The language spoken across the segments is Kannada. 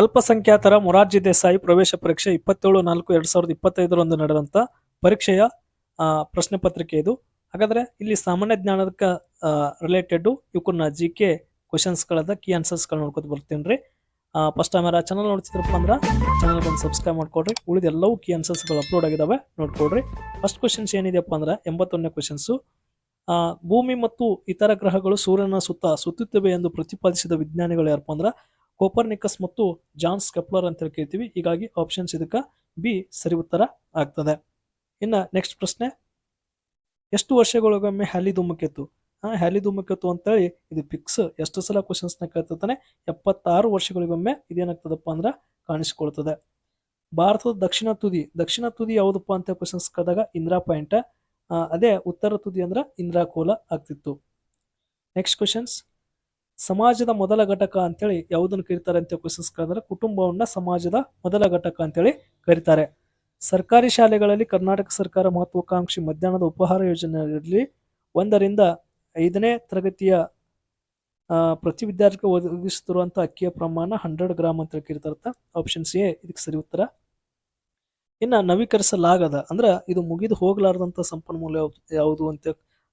ಅಲ್ಪಸಂಖ್ಯಾತರ ಮೊರಾರ್ಜಿ ದೇಸಾಯಿ ಪ್ರವೇಶ ಪರೀಕ್ಷೆ ಇಪ್ಪತ್ತೇಳು ನಾಲ್ಕು ಎರಡು ಸಾವಿರದ ಇಪ್ಪತ್ತೈದರಂದು ನಡೆದಂಥ ಪರೀಕ್ಷೆಯ ಪ್ರಶ್ನೆ ಪತ್ರಿಕೆ ಇದು. ಹಾಗಾದ್ರೆ ಇಲ್ಲಿ ಸಾಮಾನ್ಯ ಜ್ಞಾನಕ್ಕೆ ರಿಲೇಟೆಡ್ ಇವಕ್ಕನ್ನ ಜಿ ಕೆ ಕ್ವಶನ್ಸ್ಗಳದ ಕೀ ಆನ್ಸರ್ಸ್ಗಳು ನೋಡ್ಕೊತ ಬರ್ತೀನಿ ರೀ. ಫಸ್ಟ್ ಟೈಮ್ ಚಾನಲ್ ನೋಡ್ತಿದ್ರಪ್ಪ ಅಂದ್ರೆ ಚಾನಲ್ ಬಂದು ಸಬ್ಸ್ಕ್ರೈಬ್ ಮಾಡ್ಕೊಡ್ರಿ. ಉಳಿದ ಎಲ್ಲವೂ ಕೀ ಆನ್ಸರ್ಸ್ಗಳು ಅಪ್ಲೋಡ್ ಆಗಿದಾವೆ ನೋಡ್ಕೊಡ್ರಿ. ಫಸ್ಟ್ ಕ್ವಶನ್ಸ್ ಏನಿದೆಯಪ್ಪ ಅಂದ್ರೆ ಎಂಬತ್ತೊಂದನೇ ಕ್ವಶನ್ಸು ಭೂಮಿ ಮತ್ತು ಇತರ ಗ್ರಹಗಳು ಸೂರ್ಯನ ಸುತ್ತ ಸುತ್ತುತ್ತವೆ ಎಂದು ಪ್ರತಿಪಾದಿಸಿದ ವಿಜ್ಞಾನಿಗಳು ಯಾರಪ್ಪ ಅಂದ್ರೆ ಕೋಪರ್ನಿಕಸ್ ಮತ್ತು ಜಾನ್ಸ್ ಕೆಪ್ಲರ್ ಅಂತ ಕೇಳ್ತೀವಿ. ಹೀಗಾಗಿ ಆಪ್ಷನ್ಸ್ ಇದಕ್ಕೆ ಬಿ ಸರಿ ಉತ್ತರ ಆಗ್ತದೆ. ಇನ್ನ ನೆಕ್ಸ್ಟ್ ಪ್ರಶ್ನೆ, ಎಷ್ಟು ವರ್ಷಗಳಿಗೊಮ್ಮೆ ಹ್ಯಾಲಿ ಧೂಮಕೇತು? ಆ, ಹ್ಯಾಲಿ ಧೂಮಕೇತು ಅಂತೇಳಿ ಇದು ಫಿಕ್ಸ್ ಎಷ್ಟು ಸಲ ಕ್ವಶನ್ಸ್ನ ಕೇಳ್ತಾನೆ ಎಪ್ಪತ್ತಾರು ವರ್ಷಗಳಿಗೊಮ್ಮೆ ಇದೇನಾಗ್ತದಪ್ಪ ಅಂದ್ರೆ ಕಾಣಿಸಿಕೊಳ್ತದೆ. ಭಾರತದ ದಕ್ಷಿಣ ತುದಿ ದಕ್ಷಿಣ ತುದಿ ಯಾವುದಪ್ಪ ಅಂತ ಕ್ವಶನ್ಸ್ ಕೇಳಿದಾಗ ಇಂದಿರಾ ಪಾಯಿಂಟ್ ಅದೇ ಉತ್ತರ ತುದಿ ಅಂದ್ರೆ ಇಂದಿರಾ ಕೋಲ ಆಗ್ತಿತ್ತು. ನೆಕ್ಸ್ಟ್ ಕ್ವಶನ್ಸ್ ಸಮಾಜದ ಮೊದಲ ಘಟಕ ಅಂತೇಳಿ ಯಾವುದನ್ನು ಕರೀತಾರೆ ಅಂತ ಕ್ವಶನ್ಸ್ ಕೇಳಿದ್ರೆ ಕುಟುಂಬವನ್ನ ಸಮಾಜದ ಮೊದಲ ಘಟಕ ಅಂತೇಳಿ ಕರೀತಾರೆ. ಸರ್ಕಾರಿ ಶಾಲೆಗಳಲ್ಲಿ ಕರ್ನಾಟಕ ಸರ್ಕಾರ ಮಹತ್ವಾಕಾಂಕ್ಷಿ ಮಧ್ಯಾಹ್ನದ ಉಪಹಾರ ಯೋಜನೆಯಲ್ಲಿ ಒಂದರಿಂದ ಐದನೇ ತರಗತಿಯ ಪ್ರತಿ ವಿದ್ಯಾರ್ಥಿಗೆ ಒದಗಿಸುತ್ತಿರುವಂತಹ ಅಕ್ಕಿಯ ಪ್ರಮಾಣ ಹಂಡ್ರೆಡ್ ಗ್ರಾಮ್ ಅಂತ ಕರೀತಾರತ್ತ. ಆಪ್ಷನ್ಸ್ ಎ ಇದಕ್ಕೆ ಸರಿ ಉತ್ತರ. ಇನ್ನ ನವೀಕರಿಸಲಾಗದ ಅಂದ್ರೆ ಇದು ಮುಗಿದು ಹೋಗಲಾರದಂತ ಸಂಪನ್ಮೂಲ ಯಾವ್ದು, ಯಾವುದು ಅಂತ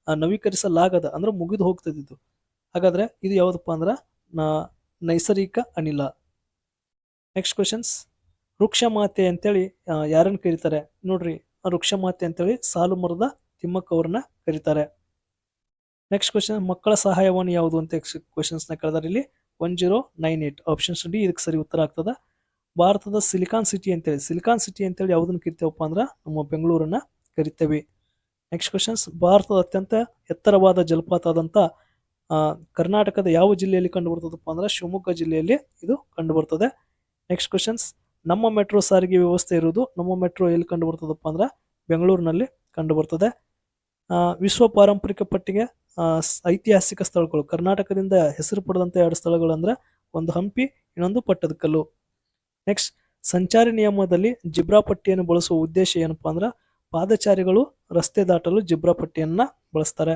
ನವೀಕರಿಸಲಾಗದ ಅಂದ್ರೆ ಮುಗಿದು ಹೋಗ್ತದಿದ್ದು ಹಾಗಾದ್ರೆ ಇದು ಯಾವುದಪ್ಪ ಅಂದ್ರೆ ನ- ನೈಸರ್ಗಿಕ ಅನಿಲ. ನೆಕ್ಸ್ಟ್ ಕ್ವಶನ್ಸ್ ವೃಕ್ಷಮಾತೆ ಅಂತೇಳಿ ಯಾರನ್ನು ಕರೀತಾರೆ? ನೋಡ್ರಿ ವೃಕ್ಷಮಾತೆ ವೃಕ್ಷ ಮಾತೆ ಅಂತೇಳಿ ಸಾಲು ಮರದ ತಿಮ್ಮಕ್ಕ ಅವ್ರನ್ನ ಕರೀತಾರೆ. ನೆಕ್ಸ್ಟ್ ಕ್ವಶನ್ ಮಕ್ಕಳ ಸಹಾಯವಾಣಿ ಯಾವುದು ಅಂತ ಕ್ವಶನ್ಸ್ನ ಕೇಳಿದಾರೆ ಇಲ್ಲಿ. One zero nine eight options D ಇದಕ್ಕೆ ಸರಿ ಉತ್ತರ ಆಗ್ತದೆ. ಭಾರತದ ಸಿಲಿಕಾನ್ ಸಿಟಿ ಅಂತೇಳಿ. ಸಿಲಿಕಾನ್ ಸಿಟಿ ಅಂತೇಳಿ ಯಾವುದನ್ನು ಕರಿತೇವಪ್ಪ ಅಂದ್ರೆ ನಮ್ಮ ಬೆಂಗಳೂರನ್ನ ಕರಿತೇವೆ. ನೆಕ್ಸ್ಟ್ ಕ್ವಶನ್ಸ್ ಭಾರತದ ಅತ್ಯಂತ ಎತ್ತರವಾದ ಜಲಪಾತ ಆದಂತ ಆ, ಕರ್ನಾಟಕದ ಯಾವ ಜಿಲ್ಲೆಯಲ್ಲಿ ಕಂಡು ಬರ್ತದಪ್ಪ ಅಂದ್ರೆ ಶಿವಮೊಗ್ಗ ಜಿಲ್ಲೆಯಲ್ಲಿ ಇದು ಕಂಡುಬರ್ತದೆ. ನೆಕ್ಸ್ಟ್ ಕ್ವಶನ್ಸ್ ನಮ್ಮ ಮೆಟ್ರೋ ಸಾರಿಗೆ ವ್ಯವಸ್ಥೆ ಇರುವುದು ನಮ್ಮ ಮೆಟ್ರೋ ಎಲ್ಲಿ ಕಂಡು ಬರ್ತದಪ್ಪ ಅಂದ್ರೆ ಬೆಂಗಳೂರಿನಲ್ಲಿ ಕಂಡು ಬರ್ತದೆ ಆ, ವಿಶ್ವ ಪಾರಂಪರಿಕ ಪಟ್ಟಿಗೆ ಐತಿಹಾಸಿಕ ಸ್ಥಳಗಳು. ಕರ್ನಾಟಕದಿಂದ ಹೆಸರು ಪಡೆದಂತ ಎರಡು ಸ್ಥಳಗಳು ಅಂದ್ರೆ ಒಂದು ಹಂಪಿ ಇನ್ನೊಂದು ಪಟ್ಟದಕಲ್ಲು. ನೆಕ್ಸ್ಟ್ ಸಂಚಾರಿ ನಿಯಮದಲ್ಲಿ ಜಿಬ್ರಾ ಪಟ್ಟಿಯನ್ನು ಬಳಸುವ ಉದ್ದೇಶ ಏನಪ್ಪಾ ಅಂದ್ರೆ ಪಾದಚಾರಿಗಳು ರಸ್ತೆ ದಾಟಲು ಜಿಬ್ರಾ ಪಟ್ಟಿಯನ್ನು ಬಳಸ್ತಾರೆ.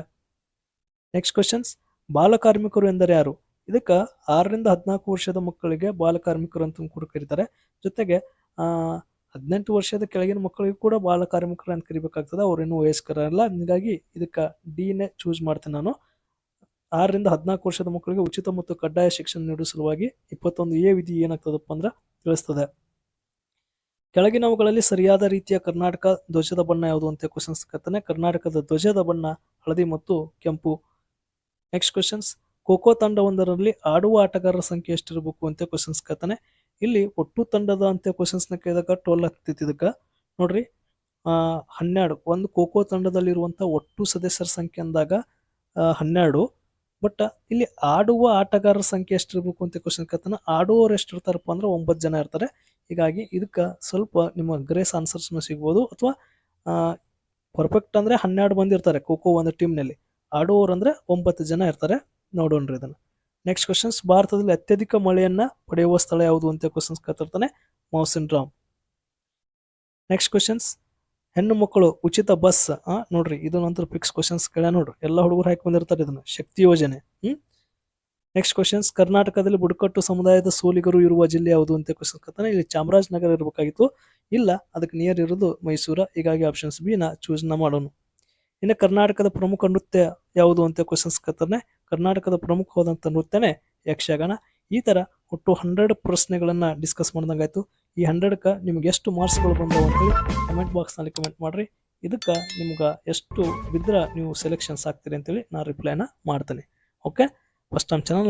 ನೆಕ್ಸ್ಟ್ ಕ್ವಶನ್ಸ್ ಬಾಲಕಾರ್ಮಿಕರು ಎಂದರೆ ಯಾರು? ಇದಕ್ಕೆ ಆರರಿಂದ ಹದಿನಾಲ್ಕು ವರ್ಷದ ಮಕ್ಕಳಿಗೆ ಬಾಲಕಾರ್ಮಿಕರು ಅಂತ ಕೂಡ ಕರೀತಾರೆ. ಜೊತೆಗೆ ಹದಿನೆಂಟು ವರ್ಷದ ಕೆಳಗಿನ ಮಕ್ಕಳಿಗೂ ಕೂಡ ಬಾಲಕಾರ್ಮಿಕರು ಅಂತ ಕರಿಬೇಕಾಗ್ತದೆ. ಅವ್ರು ಇನ್ನೂ ವಯಸ್ಕರಲ್ಲ. ಹೀಗಾಗಿ ಇದಕ್ಕೆ ಡಿನೇ ಚೂಸ್ ಮಾಡ್ತೇನೆ ನಾನು. ಆರರಿಂದ ಹದಿನಾಲ್ಕು ವರ್ಷದ ಮಕ್ಕಳಿಗೆ ಉಚಿತ ಮತ್ತು ಕಡ್ಡಾಯ ಶಿಕ್ಷಣ ನೀಡುವ ಸಲುವಾಗಿ ಇಪ್ಪತ್ತೊಂದು ಎ ವಿಧಿ ಏನಾಗ್ತದಪ್ಪ ಅಂದ್ರೆ ತಿಳಿಸ್ತದೆ. ಕೆಳಗಿನವುಗಳಲ್ಲಿ ಸರಿಯಾದ ರೀತಿಯ ಕರ್ನಾಟಕ ಧ್ವಜದ ಬಣ್ಣ ಯಾವುದು ಅಂತ ಕ್ವಶನ್ಸ್ ಕರ್ತಾನೆ ಕರ್ನಾಟಕದ ಧ್ವಜದ ಬಣ್ಣ, ಹಳದಿ ಮತ್ತು ಕೆಂಪು. ನೆಕ್ಸ್ಟ್ ಕ್ವಶನ್ಸ್ ಖೋಖೋ ತಂಡವೊಂದರಲ್ಲಿ ಆಡುವ ಆಟಗಾರರ ಸಂಖ್ಯೆ ಎಷ್ಟಿರಬೇಕು ಅಂತ ಕ್ವಶನ್ಸ್ ಕೇಳ್ತಾನೆ. ಇಲ್ಲಿ ಒಟ್ಟು ತಂಡದ ಅಂತ ಕ್ವಶನ್ಸ್ನ ಕೇಳಿದಾಗ ಟೋಲ್ ಆಗ್ತಿತ್ತು ಇದಕ್ಕೆ ನೋಡ್ರಿ ಹನ್ನೆರಡು. ಒಂದು ಖೋಖೋ ತಂಡದಲ್ಲಿರುವಂಥ ಒಟ್ಟು ಸದಸ್ಯರ ಸಂಖ್ಯೆ ಅಂದಾಗ ಹನ್ನೆರಡು. ಬಟ್ ಇಲ್ಲಿ ಆಡುವ ಆಟಗಾರರ ಸಂಖ್ಯೆ ಎಷ್ಟಿರಬೇಕು ಅಂತ ಕ್ವಶನ್ ಕೇಳ್ತಾನೆ. ಆಡುವವರು ಎಷ್ಟು ಇರ್ತಾರಪ್ಪ ಅಂದ್ರೆ ಒಂಬತ್ತು ಜನ ಇರ್ತಾರೆ. ಹೀಗಾಗಿ ಇದಕ್ಕೆ ಸ್ವಲ್ಪ ನಿಮ್ಮ ಗ್ರೇಸ್ ಆನ್ಸರ್ಸ್ನ ಸಿಗ್ಬೋದು. ಅಥವಾ ಪರ್ಫೆಕ್ಟ್ ಅಂದರೆ ಹನ್ನೆರಡು ಮಂದಿ ಇರ್ತಾರೆ ಖೋಖೋ ಒಂದು ಟೀಮ್ನಲ್ಲಿ ಆಡುವವರು ಅಂದ್ರೆ ಒಂಬತ್ತು ಜನ ಇರ್ತಾರೆ. ನೋಡೋಣ್ರಿ ಇದನ್ನ. ನೆಕ್ಸ್ಟ್ ಕ್ವಶನ್ಸ್ ಭಾರತದಲ್ಲಿ ಅತ್ಯಧಿಕ ಮಳೆಯನ್ನ ಪಡೆಯುವ ಸ್ಥಳ ಯಾವುದು ಅಂತ ಕ್ವಶನ್ಸ್ ಕತ್ತಿರ್ತಾನೆ ಮೌಸಿನ್ ರಾಮ್ ನೆಕ್ಸ್ಟ್ ಕ್ವಶನ್ಸ್ ಹೆಣ್ಣು ಮಕ್ಕಳು ಉಚಿತ ಬಸ್ ನೋಡ್ರಿ, ಇದು ನಂತರ ಫಿಕ್ಸ್ ಕ್ವಶನ್ಸ್ ಕೇಳ ನೋಡ್ರಿ. ಎಲ್ಲ ಹುಡುಗರು ಹಾಕಿ ಬಂದಿರ್ತಾರೆ ಇದನ್ನ. ಶಕ್ತಿ ಯೋಜನೆ, ಹ್ಮ್? ನೆಕ್ಸ್ಟ್ ಕ್ವಶನ್ಸ್ ಕರ್ನಾಟಕದಲ್ಲಿ ಬುಡಕಟ್ಟು ಸಮುದಾಯದ ಸೋಲಿಗರು ಇರುವ ಜಿಲ್ಲೆ ಯಾವುದು ಅಂತ ಕ್ವಶನ್ ಕೇಳ್ತಾನೆ. ಇಲ್ಲಿ ಚಾಮರಾಜನಗರ ಇರಬೇಕಾಗಿತ್ತು. ಇಲ್ಲ, ಅದಕ್ಕೆ ನಿಯರ್ ಇರೋದು ಮೈಸೂರ. ಹೀಗಾಗಿ ಆಪ್ಷನ್ಸ್ ಬಿ ನಾ ಚೂಸ್ನ ಮಾಡೋಣ. ಇನ್ನು ಕರ್ನಾಟಕದ ಪ್ರಮುಖ ನೃತ್ಯ ಯಾವುದು ಅಂತ ಕ್ವಶನ್ಸ್ ಕೇಳ್ತಾನೆ ಕರ್ನಾಟಕದ ಪ್ರಮುಖವಾದಂಥ ನೃತ್ಯನೇ ಯಕ್ಷಗಾನ. ಈ ಥರ ಒಟ್ಟು ಹಂಡ್ರೆಡ್ ಪ್ರಶ್ನೆಗಳನ್ನು ಡಿಸ್ಕಸ್ ಮಾಡಿದಂಗಾಯ್ತು. ಈ ಹಂಡ್ರೆಡ್ಕ ನಿಮ್ಗೆ ಎಷ್ಟು ಮಾರ್ಕ್ಸ್ಗಳು ಬಂದವು ಅಂತೇಳಿ ಕಮೆಂಟ್ ಬಾಕ್ಸ್ನಲ್ಲಿ ಕಮೆಂಟ್ ಮಾಡಿರಿ. ಇದಕ್ಕೆ ನಿಮ್ಗೆ ಎಷ್ಟು ಬಿದ್ದರೆ ನೀವು ಸೆಲೆಕ್ಷನ್ಸ್ ಆಗ್ತೀರಿ ಅಂತೇಳಿ ನಾನು ರಿಪ್ಲೈನ ಮಾಡ್ತೇನೆ. Okay first time channel